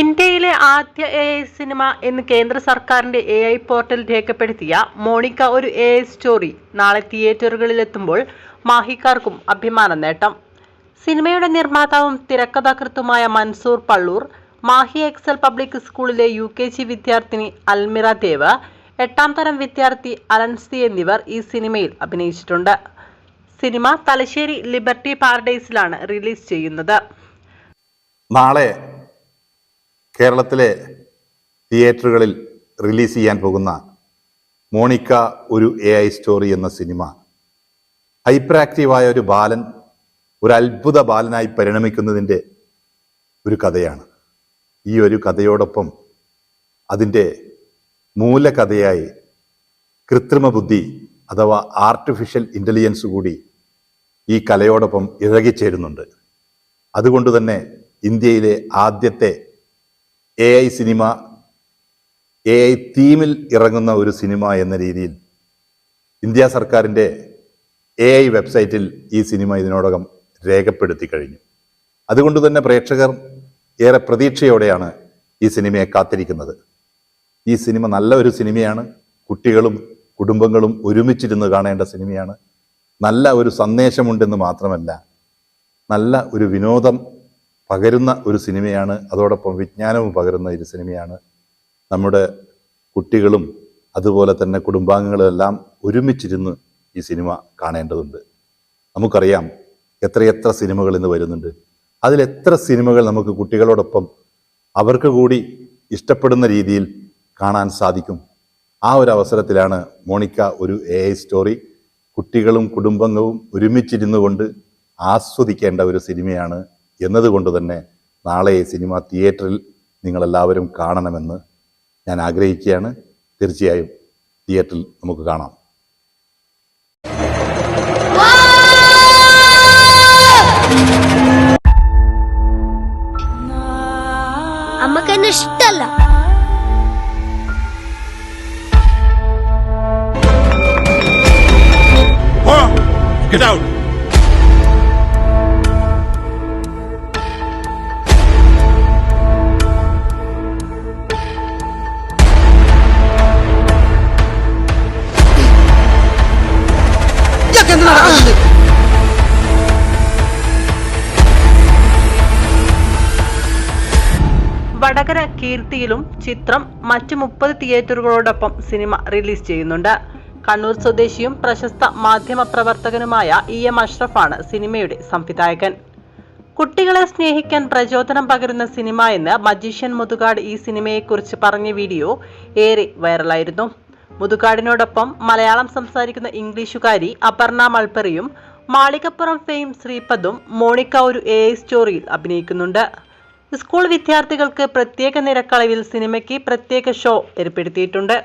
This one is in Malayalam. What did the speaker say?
ഇന്ത്യയിലെ ആദ്യ എ ഐ സിനിമ എന്ന് കേന്ദ്ര സർക്കാരിന്റെ എ ഐ പോർട്ടൽ രേഖപ്പെടുത്തിയ മോണിക്ക ഒരു എ ഐ സ്റ്റോറി നാളെ തിയേറ്ററുകളിലെത്തുമ്പോൾ മാഹിക്കാർക്കും അഭിമാന നേട്ടം. സിനിമയുടെ നിർമ്മാതാവും തിരക്കഥാകൃത്തുമായ മൻസൂർ പള്ളൂർ മാഹി എക്സൽ പബ്ലിക് സ്കൂളിലെ യു കെ ജി വിദ്യാർത്ഥിനി അൽമിറ ദേവ് എട്ടാം തരം വിദ്യാർത്ഥി അലൻസി എന്നിവർ ഈ സിനിമയിൽ അഭിനയിച്ചിട്ടുണ്ട്. സിനിമ തലശ്ശേരി ലിബർട്ടി പാരഡൈസിലാണ് റിലീസ് ചെയ്യുന്നത്. നാളെ കേരളത്തിലെ തിയേറ്ററുകളിൽ റിലീസ് ചെയ്യാൻ പോകുന്ന മോണിക്ക ഒരു എ ഐ സ്റ്റോറി എന്ന സിനിമ ഹൈപ്പർ ആക്റ്റീവായ ഒരു ബാലൻ ഒരു അത്ഭുത ബാലനായി പരിണമിക്കുന്നതിന്റെ ഒരു കഥയാണ്. ഈ ഒരു കഥയോടൊപ്പം അതിന്റെ മൂലകഥയായി കൃത്രിമ ബുദ്ധി അഥവാ ആർട്ടിഫിഷ്യൽ ഇന്റലിജൻസ് കൂടി ഈ കലയോടൊപ്പം ഇഴകിച്ചേരുന്നുണ്ട്. അതുകൊണ്ട് തന്നെ ഇന്ത്യയിലെ ആദ്യത്തെ A I cinema A I തീമിൽ ഇറങ്ങുന്ന ഒരു സിനിമ എന്ന രീതിയിൽ ഇന്ത്യ സർക്കാരിന്റെ എ ഐ വെബ്സൈറ്റിൽ ഈ സിനിമ ഇതിനോടകം രേഖപ്പെടുത്തി കഴിഞ്ഞു. അതുകൊണ്ട് തന്നെ പ്രേക്ഷകർ ഏറെ പ്രതീക്ഷയോടെയാണ് ഈ സിനിമയെ കാത്തിരിക്കുന്നത്. ഈ സിനിമ നല്ല ഒരു സിനിമയാണ് കുട്ടികളും കുടുംബങ്ങളും ഒരുമിച്ചിരുന്ന് കാണേണ്ട സിനിമയാണ് നല്ല ഒരു സന്ദേശമുണ്ടെന്ന് മാത്രമല്ല നല്ല ഒരു വിനോദം പകരുന്ന ഒരു സിനിമയാണ് അതോടൊപ്പം വിജ്ഞാനവും പകരുന്ന ഒരു സിനിമയാണ്. നമ്മുടെ കുട്ടികളും അതുപോലെ തന്നെ കുടുംബാംഗങ്ങളുമെല്ലാം ഒരുമിച്ചിരുന്ന് ഈ സിനിമ കാണേണ്ടതുണ്ട്. നമുക്കറിയാം എത്രയെത്ര സിനിമകൾ ഇന്ന് വരുന്നുണ്ട്. അതിലെത്ര സിനിമകൾ നമുക്ക് കുട്ടികളോടൊപ്പം അവർക്ക് കൂടി ഇഷ്ടപ്പെടുന്ന രീതിയിൽ കാണാൻ സാധിക്കും. ആ ഒരു അവസരത്തിലാണ് മോണിക്ക ഒരു എ സ്റ്റോറി കുട്ടികളും കുടുംബങ്ങളും ഒരുമിച്ചിരുന്നു കൊണ്ട് ആസ്വദിക്കേണ്ട ഒരു സിനിമയാണ് എന്നതുകൊണ്ട് തന്നെ നാളെ സിനിമ തിയേറ്ററിൽ നിങ്ങളെല്ലാവരും കാണണമെന്ന് ഞാൻ ആഗ്രഹിക്കുകയാണ്. തീർച്ചയായും തിയേറ്ററിൽ നമുക്ക് കാണാം. അമ്മയ്ക്ക് എന്നെ ഇഷ്ടല്ല Get out! വടകര കീർത്തിയിലും ചിത്രം മറ്റ് മുപ്പത് തിയേറ്ററുകളോടൊപ്പം സിനിമ റിലീസ് ചെയ്യുന്നുണ്ട്. കണ്ണൂർ സ്വദേശിയും പ്രശസ്ത മാധ്യമ പ്രവർത്തകനുമായ ഇ എം അഷ്റഫാണ് സിനിമയുടെ സംവിധായകൻ. കുട്ടികളെ സ്നേഹിക്കാൻ പ്രചോദനം പകരുന്ന സിനിമ എന്ന് മജീഷ്യൻ മുതുകാട് ഈ സിനിമയെക്കുറിച്ച് പറഞ്ഞ വീഡിയോ ഏറെ വൈറലായിരുന്നു. മുതുകാടിനോടൊപ്പം മലയാളം സംസാരിക്കുന്ന ഇംഗ്ലീഷുകാരി അപർണ മൾപ്പറിയും മാളികപ്പുറം ഫെയിം ശ്രീപദും മോണിക്ക ഒരു എ സ്റ്റോറിയിൽ അഭിനയിക്കുന്നുണ്ട്. സ്കൂൾ വിദ്യാർത്ഥികൾക്ക് പ്രത്യേക നിരക്കളവിൽ സിനിമയ്ക്ക് പ്രത്യേക ഷോ ഏർപ്പെടുത്തിയിട്ടുണ്ട്.